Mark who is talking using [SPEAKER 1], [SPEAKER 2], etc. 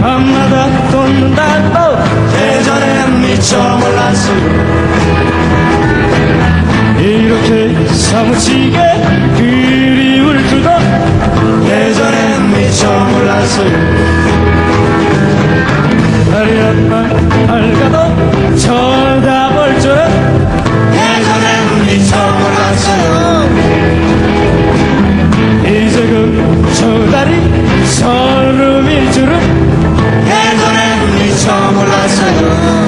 [SPEAKER 1] 밤마다 돋는다 또 예전엔 미처 몰랐어 이렇게 사무치게 그리울 두고 예전엔 미처 몰랐어 다리 한번 밝아도 Lazarus